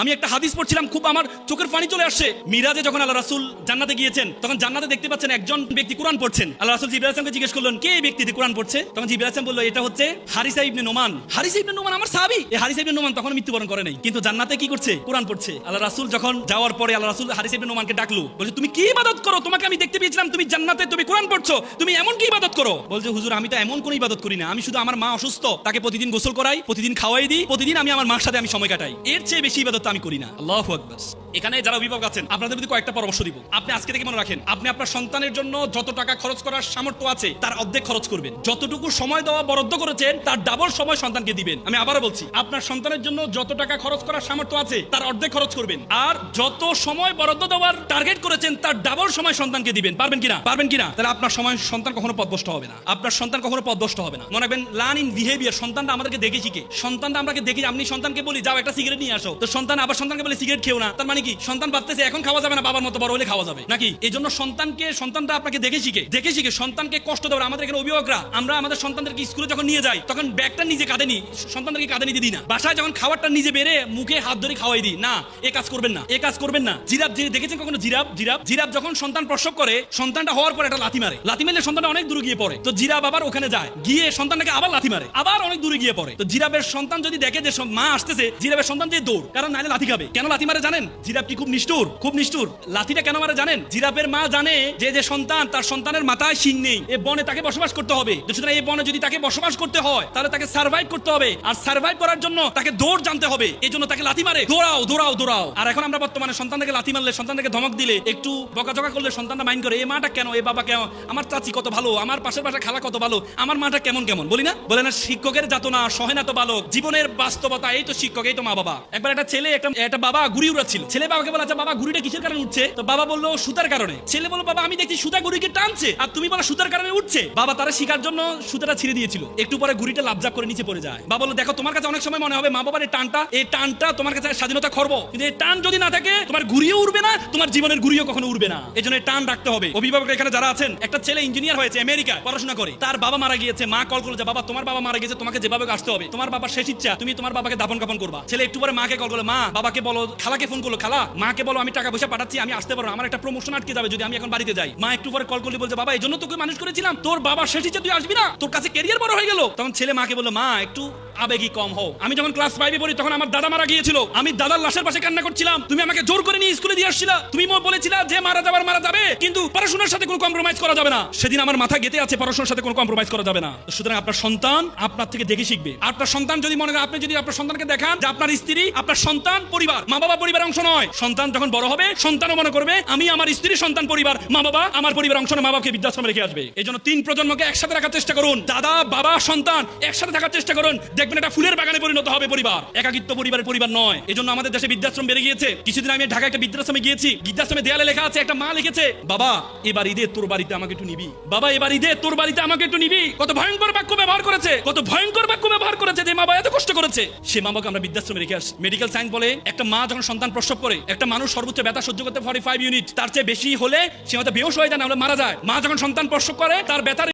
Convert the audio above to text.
আমি একটা হাদিস পড়ছিলাম, খুব আমার চোখের পানি চলে আসছে। মিরাজে যখন আল্লাহ রাসুল জান্নাতে গিয়েছেন, তখন জান্নাতে দেখতে পাচ্ছেন একজন ব্যক্তি কোরআন পড়ছেন। আল্লাহ রাসুল জিবরাইল আসলামকে জিজ্ঞেস করলেন, কে এই ব্যক্তি? কোরআন পড়ছে। তখন জিবরাইল আসলাম বলল, এটা হচ্ছে হারিসা ইবনে নোমান। হারিসা ইবনে নোমান আমার সাহাবী। এই হারিসা ইবনে নোমান তখন মৃত্যুবরণ করে নাই। কিন্তু জান্নাতে কি করছে? কোরআন পড়ছে। আল্লাহ রাসুল যখন যাওয়ার পরে আল্লাহ রাসুল হারিসা ইবনে নোমানকে ডাকলো, বলছে, তুমি কি ইবাদত করো? তোমাকে আমি দেখতে পেয়েছিলাম, তুমি জান্নাতে তুমি কোরআন পড়ছো। তুমি এমন কি ইবাদত করো? বলছে, হুজুর, আমি তো এমন কোন ইবাদত করি না। আমি শুধু আমার মা অসুস্থ, তাকে প্রতিদিন গোসল করাই, প্রতিদিন খাওয়াই দিই, প্রতিদিন আমি আমার মার সাথে আমি সময় কাটাই। এর চেয়ে বেশি ইবাদত আমি করি না। আল্লাহ আকবার। এখানে যারা অভিভাবক আছেন, আপনাদের প্রতি কয়েকটা পরামর্শ দিব। আপনি আজকে থেকে মনে রাখেন, আপনি আপনার সন্তানের জন্য যত টাকা খরচ করার সামর্থ্য আছে, তার অর্ধেক খরচ করবেন। যতটুকু সময় দেওয়া বরাদ্দ করেছেন, তার ডাবল সময় সন্তানকে দিবেন। আমি আবারও বলছি, আপনার সন্তানের জন্য যত টাকা খরচ করার সামর্থ্য আছে, তার অর্ধেক খরচ করবেন। আর যত সময় বরাদ্দ দেওয়ার টার্গেট করেছেন, তার ডাবল সময় সন্তানকে দিবেন। পারবেন কিনা? পারবেন কিনা? তাহলে আপনার সময় সন্তান কখনো পদভষ্ট হবে না। আপনার সন্তান কখনো পদভষ্ট হবে না। মনে রাখবেন লার্ন ইন বিহেভিয়ার সন্তানটা আমাদেরকে দেখে শিখে। সন্তানটা আমাকে দেখি, আপনি সন্তানকে বলি, যাও, একটা সিগারেট নিয়ে আসো। তো সন্তান আবার সন্তানকে বলে সিগারেট খেও না। তার মানে কি? সন্তান ভাবতেছে, এখন খাওয়া যাবে না, বাবার মতো বড় হলে খাওয়া যাবে। নাকি? এই জন্য সন্তানকে, সন্তানটা আপনাকে দেখে শিখে দেখে শিখে সন্তানকে কষ্ট দেওয়ার। আমাদের এখানে অভিভাবকরা, আমরা আমাদের সন্তানদেরকে স্কুলে যখন নিয়ে যাই, তখন ব্যাগটা নিজে কাঁধে নি সন্তানদেরকে কাঁধে নিতে দিই না। বাসায় যখন খাবারটা নিজে বেড়ে মুখে হাত ধরে খাওয়াই দিই, না, এ কাজ করবেন না, এ কাজ করবেন না। জিরাফ, যে দেখেছেন কখনো জিরাফ? জিরাফ জিরাফ যখন সন্তান প্রসব করে, সন্তানটা হওয়ার পর একটা লাথি মারে। লাথি মারলে সন্তানটা অনেক দূরে গিয়ে পড়ে। তো জিরাফ আবার ওখানে যায়। গিয়ে সন্তানটাকে আবার লাথি মারে। আবার অনেক দূরে গিয়ে পড়ে। তো জিরাফের সন্তান যদি দেখে যে মা আসতেছে, জিরাফের সন্তান যে দৌড়, কারণ নাইলে লাথি খাবে। কেন লাথি মারে জানেন? জিরাফ কি খুব নিষ্ঠুর? খুব নিষ্ঠুর। লাথিটা কেন মারে জানেন? জিরাফের মা জানে যে যে সন্তান, তার সন্তানের মাথায় শিং নেই। এ বনে তাকে বসবাস করতে হবে। সুতরাং এই বনে যদি তাকে বসবাস করতে হয়, তাহলে তাকে সার্ভাইভ করতে হবে। আর সার্ভাইভ করার জন্য তাকে দৌড় জানতে হবে। এই জন্য তাকে লাথি মারে। দৌড়াও দৌড়াও দৌড়াও। আর এখন আমরা বর্তমানে সন্তানকে লাথি মারলে সন্তানকে ধমক দিলে, একটু বকাঝকা করলে সন্তানটা মাইন্ড করে এই মাটা কেন? এ বাবা কেন? আমার চাচি কত ভালো? আমার পাশের পাশে খালা কত ভালো? আমার মাটা কেমন কেমন? বলি না? বলে না, শিক্ষকের যাতনা সহে না তো বালক। জীবনের বাস্তবতা, এই তো শিক্ষক, এই তো মা বাবা একবার একটা ছেলে, একটা বাবা ঘুড়ি উড়াচ্ছিল। ছেলে বাবাকে বলে আচ্ছা বাবা, ঘুড়িটা কিসের কারণে উঠছে? তো বাবা বলল সুতার কারণে। ছেলে বলল, বাবা, আমি দেখছি সুতা ঘুড়িকে টানছে, আর তুমি বলো, সুতার কারণে উঠছে? বাবা তারা শিকার জন্য সুতাটা ছিঁড়ে দিয়েছিল। একটু পরে ঘুড়িটা লাভজাপ করে নিচে পড়ে যায়। বাবা বলল, দেখো, তোমার কাছে অনেক সময় মনে হবে, মা বাবার এই টানটা এই টানটা তোমার কাছে স্বাধীনতা খরব। কিন্তু এই টান যদি না থাকে, তোমার ঘুরিও উড়বে না, তোমার জীবনের ঘুরিও কখনো উড়বে না। এই জন্য টান রাখতে হবে। অভিভাবক এখানে যারা আছেন, একটা ছেলে ইঞ্জিনিয়ার হয়েছে, আমেরিকায়, পড়াশোনা করে। তার বাবা মারা গিয়েছে, মা কল করল যে, বাবা, তোমার বাবা মারা গেছে তোমাকে যেভাবে আসতে হবে, তোমার বাবার শেষ ইচ্ছা, তুমি তোমার বাবাকে দাপন কাপন করবা। ছেলে একটু পরে মাকে কল করল, মা, বাবাকে বলো, খালাকে ফোন করল খালা মাকে বলো আমি টাকা পয়সা পাঠাচ্ছি, আমি আসতে পারব আমার একটা প্রমোশন আটকে যাবে যদি আমি এখন বাড়িতে যাই। মা একটু পরে কল করলে বলছে, বাবা, এই জন্য তোকে মানুষ করেছিলাম। তোর বাবার শেষ ইচ্ছা তুই আসবি না? তোর কাছে ক্যারিয়ার বড় হয়ে গেল। তখন ছেলে মাকে বলল, মা, একটু আবেগী কম হও। আমি যখন ক্লাস ফাইভে পড়ি, তখন আমার দাদা মারা গিয়েছিল। আমি দাদার লাশের পাশে কান্না করছিলাম। তুমি আমাকে জোর করে নিয়ে স্কুলে দিয়ে আসছিলা। তুমি মো বলেছিলা যে মারা যাবার মারা যাবে, কিন্তু পড়াশোনার সাথে কোনো কম্প্রোমাইজ করা যাবে না। সেদিন আমার মাথা গেতে আছে, পড়াশোনার সাথে কোনো কম্প্রোমাইজ করা যাবে না। সুতরাং আপনার সন্তান আপনার থেকে দেখে শিখবে। আপনার সন্তান যদি মনে করেন আপনি যদি আপনার সন্তানকে দেখান যে আপনার স্ত্রী, আপনার সন্তান, পরিবার মা বাবা পরিবার অংশ নয় সন্তান যখন বড় হবে, সন্তানও মনে করবে, আমি আমার স্ত্রী, সন্তান, পরিবার মা বাবা আমার পরিবার অংশ নয় মা বাবাকে বৃদ্ধাশ্রমে রেখে আসবে। এই জন্য তিন প্রজন্মকে একসাথে রাখার চেষ্টা করুন। দাদা, বাবা, সন্তান, একসাথে থাকার চেষ্টা করুন। দেখবেন এটা ফুলের বাগানে পরিণত হবে পরিবার। একাকিত্ব পরিবারের পরিবার নয়। এজন্য আমাদের দেশে বৃদ্ধাশ্রম বেড়ে গিয়েছে। কিছুদিন আমি ঢাকা একটা বৃদ্ধাশ্রমে গিয়েছি। বৃদ্ধাশ্রমে দেয়ালে লেখা আছে, একটা মা লিখেছে, বাবা এবার ঈদে তোর বাড়িতে আমাকে একটু নিবি। বাবা এবার ঈদে তোর বাড়িতে আমাকে একটু নিবি? কত ভয়ঙ্কর বাক্য ব্যবহার করেছে, কত ভয়ঙ্কর বাক্য ব্যবহার করেছে, যে মা বাবা এত কষ্ট করেছে। সে মা বাবাকে আমরা বৃদ্ধাশ্রমে রেখে আসি। মেডিকেল সায়েন্স বলে, একটা মা যখন সন্তান প্রসব করে, একটা মানুষ সর্বোচ্চ ব্যথা সহ্য করতে ফর্টি ফাইভ ইউনিট তার চেয়ে বেশি হলে সে হয়তো বেহস হয়ে যায় না হলে মারা যায়। মা যখন সন্তান প্রসব করে, তার ব্যথার